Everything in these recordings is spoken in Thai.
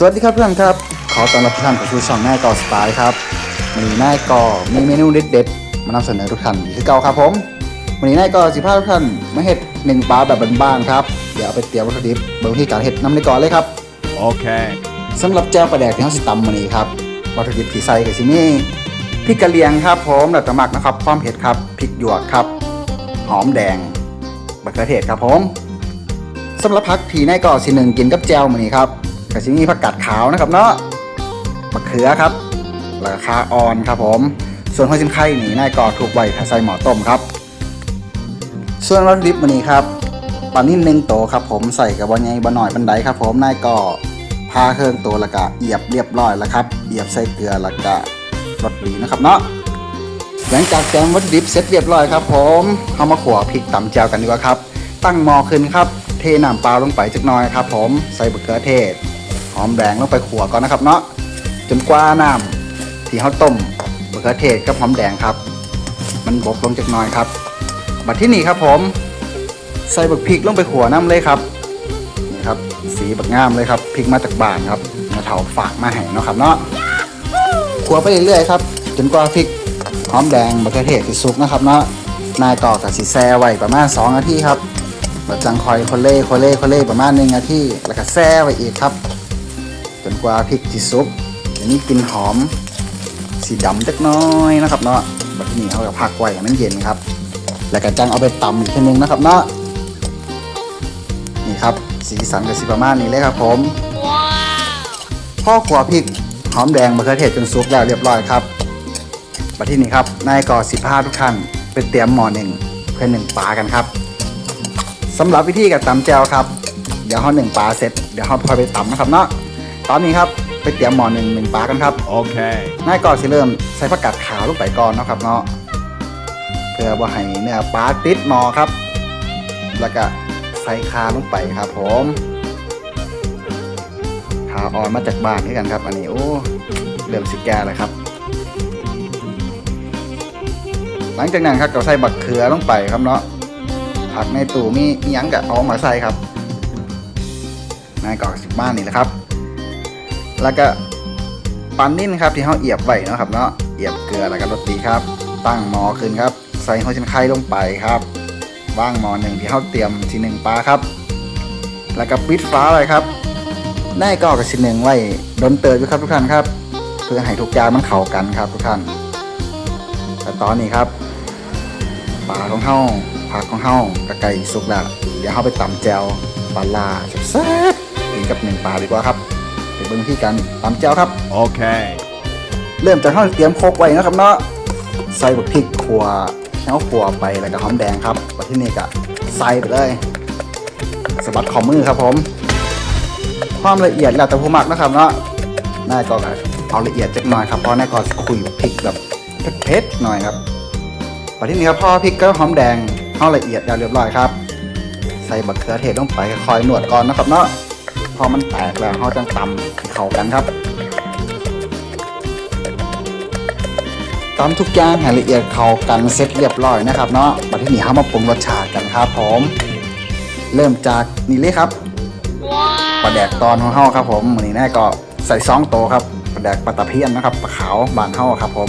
สวัสดีครับเพื่อนครับ ขอต้อนรับทุกท่านเข้าสู่ช่องแม่กอสไตล์ครับวันนี้แม่กอมีเมนูเด็ดๆมานำเสนอทุกท่านอีกคือเก่าครับผมวันนี้แม่กอสิพาทุกท่านมาเฮ็ดหนึ่งปลาแบบบ้านๆครับเดี๋ยวเอาไปเตรียมวัตถุดิบเบิ่งวิธีการเฮ็ดนำในก่อนเลยครับ Okay. สำหรับแจ่วปลาแดกที่เราสิตำวันนี้ครับวัตถุดิบที่ใส่ก็สิมีพริกกะเหรี่ยงครับผมแล้วก็หมักนะครับความเผ็ดครับพริกหยวกครับ หอมแดงมะเขือเทศครับผมสำหรับผักที่นายก่อสิหนึ่งกินกับแจ่วมื้อนี้ครับ ก็สิมีผักกาดขาวนะครับเนาะมะเขือครับแล้วก็คาออนครับผม ส่วนหัวชิมไข่หนี่นายกอถูกไว้ถ้าใส่หม้อต้มครับ ส่วนวัตถุดิบมื้อนี้ครับปลานิ่มหนึ่งโตครับผมใส่กับบะใหญ่บะหน่อยบันไดครับผมนายกอพาเครื่องตัวล้วก็เอียบเรียบร้อยแล้วครับเอียบใส่เกลือล้วก็รสดีนะครับเนาะหลังจากแกงวัตถุดิบเสร็จเรียบร้อยครับผมเอามาขัวพริกตำแจวกันดีกว่าครับ ตั้งหม้อขึ้นครับ เทน้ำเปล่าลงไปจักน่อยครับผม ใส่บะเขือเทศ อมแดงลงไปขัวก่อนนะครับเนาะจนกว่าน้ำที่เขาต้มบะเขือเทศกับหอมแดงครับ มันบกลงจักน่อยครับ บัดที่นี่ครับผมใส่บักพริกลงไปขัวน้ำเลยครับนี่ครับ สีบักงามเลยครับพริกมาจากบ้านครับมาเถาฝากมาให้เนาะครับเนาะขัวไปเรื่อยๆครับ จนกว่าพริกหอมแดงมะเขือเทศสิสุกนะครับเนาะนายต่อกับสีแซ่ไว้ประมาณ2นาทีครับแล้วจังคอยคนเล่คนเล่คนเล่ประมาณ1นาทีแล้วก็แซ่ไว้อีกครับ นกว่าพริกสิสุกอันนี้กลิ่นหอม สีดำเล็กน้อยนะครับเนาะบัดนี้เขาก็พักไว้ให้มันเย็นครับ แล้วก็จังเอาไปตำอีกทีนึงนะครับเนาะนี่ครับสีสันกับสีประมาณนี้เลยครับผมพ่อขวพริกหอมแดงมะเขือเทศจนสุกแล้วเรียบร้อยครับมาที่นี่ครับนายก่อสิบห้าทุกท่านไปเตรียมหม้อหนึ่งเพื่อหนึ่งปลากันครับสำหรับวิธีการตำแจวครับ เดี๋ยวเขาหนึ่งปลาเสร็จเดี๋ยวเขาพอไปตำนะครับเนาะ ตอนนี้ครับไปเตรียมหม้อหนึ่งหนึ่งปลากันครับ Okay. นายก่อสิเริ่มใส่ผักกาดขาวลงไปก่อนเนาะครับเนาะเพื่อว่าให้เนื้อปลาติดหม้อครับ แล้วก็ใส่คาลงไปครับผมขาอ่อนมาจากบ้านด้วยกันครับ อันนี้โอ้เริ่มสิแก่เลยครับ หลังจากนั้นครับก็ใส่บักเขือลงไปครับเนาะผักในตู้มีมีหยังกับเอามาใส่ครับนายก่อสิบบ้านนี่แหละครับ แล้วก็ปันนิ่นครับที่เขาเอียบไว้นะครับเนาะเอียบเกลือแล้วก็รสดีครับ ตั้งหม้อขึ้นครับ ใส่หัวชินไข่ลงไปครับว่างหม้อหนึ่งที่เขาเตรียมทีหนึ่งปลาครับ แล้วก็ปิดฟ้าเลยครับได้ก็กับชิ้นหนึ่งไว้ดนเติร์อยู่ครับทุกท่านครับ เพื่อให้ทุกอย่างมันเข้ากันครับทุกท่านแต่ตอนนี้ครับปลาของเฮาผักของเฮากระไก่สุกแล้วเดี๋ยวเฮาไปตำแจวปลาลาแซ่บๆกินกับหนึ่งปลาดีกว่าครับ เบิ่งที่กันตำแจวครับ Okay. เริ่มจากที่เราเตรียมโคกไว้นะครับเนาะใส่บักพริกขัวแล้วขัวไปแล้วก็หอมแดงครับมาที่นี่ก็ใส่ไปเลยสะบัดขอมือครับผมความละเอียดแล้วแต่ผู้มักนะครับเนาะนายก็เอาละเอียดจักหน่อยครับเพราะนายก็คุยพริกแบบเผ็ดๆหน่อยครับมาที่นี่ครับพอพริกก็หอมแดงเข้าละเอียดแล้วเรียบร้อยครับ ใส่บักเขือเทศลงไปคอยหนวดก่อนนะครับเนาะ พอมันแตกแล้วเขาจังตำให้เข้ากันครับตามทุกอย่างให้ละเอียดเข้ากันเสร็จเรียบร้อยนะครับเนาะบัดทีนี้เรามาปรุงรสชาติกันครับผมเริ่มจากนี่เลยครับปลาแดกตอนของเฮาครับผมมื้อนี้แน่ก็ใส่ซองโตครับปลาแดกปลาตะเพียนนะครับปลาขาวบานเฮาครับผม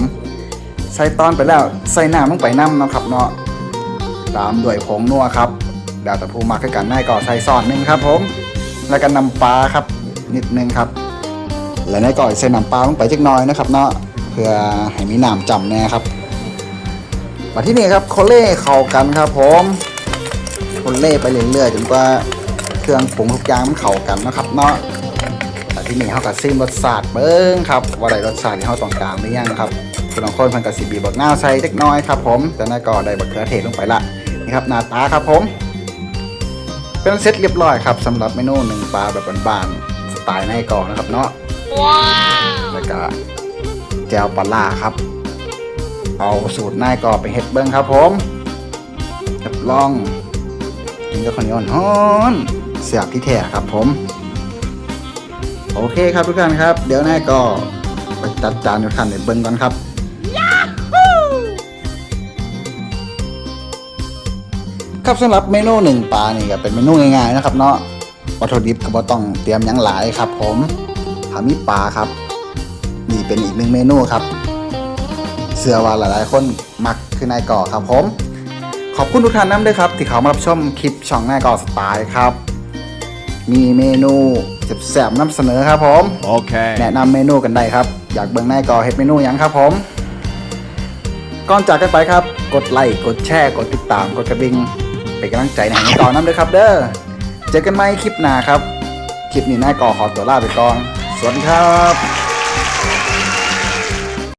ใส่ตอนไปแล้วใส่น้ำลงไปน้ำนะครับเนาะตามด้วยผงนัวครับดาวตะพูมักให้กันแน่ก็ใส่ซอสหนึงครับผม แล้วก็น้ำปลาครับ นิดนึงครับ และในก่อยใส่น้ำปลาลงไปจักน่อยนะครับ เนาะเพื่อให้มีน้ำจำแน่ครับมาที่นี่ครับโคเล่เข้ากันครับผมโคเล่ไปเรื่อยๆจนกว่าเครื่องปรุงทุกอย่างมันเข้ากันนะครับ เนาะแต่ที่นี่เขาก็ซิมรสชาติเบิ้งครับว่าได้รสชาติที่เขาต้องการหรือยังครับส่วนของคนเพันกับสีบีบักหน้าใส่เล็กน้อยครับผมแต่ในก่อได้บักเขือเทศลงไปละนี่ครับหน้าตาครับผม เป็นเซตเรียบร้อยครับสำหรับเมนูหนึ่งปลาแบบบานๆสไตล์ในก่อนะครับเนาะแล้วก็แจวปลาล่าครับ เอาสูตรนายก่อไปเฮ็ดเบิ้งครับผมรับรองกินกับข้าวเหนียวฮ้อนเสียบที่แท้ครับผม โอเคครับทุกท่านครับ เดี๋ยวนายก็ไปจัดจานทุกท่านในเบิ้งก่อนครับ ครับสำหรับเมนูหนึ่งปลานี่ก็เป็นเมนูง่ายๆนะครับเนาะวัตถุดิบก็บ่ต้องเตรียมหยังหลายครับ ผมผามีปลาครับนี่เป็นอีกหนึ่งเมนูครับ เสื้อว่าหลายๆ คนมักคือนายก่อครับผม ขอบคุณทุกท่านน้ำด้วยครับ ที่เขามารับชมคลิปช่องนายก่อสไตล์ครับ มีเมนูแซ่บๆนำเสนอครับผม Okay. แนะนำเมนูกันได้ครับ อยากเบิ่งนายก่อเฮ็ดเมนูหยังครับผมก่อนจากกันไปครับ กดไลค์กดแชร์กดติดตามกดกระดิ่ง เป็นกำลังใจให้นายก่อน้ำด้วยครับ เด้อเจอกันใหม่คลิปหน้าครับ คลิปนี้นายก่อขอตัวลาไปก่อน สวัสดีครับ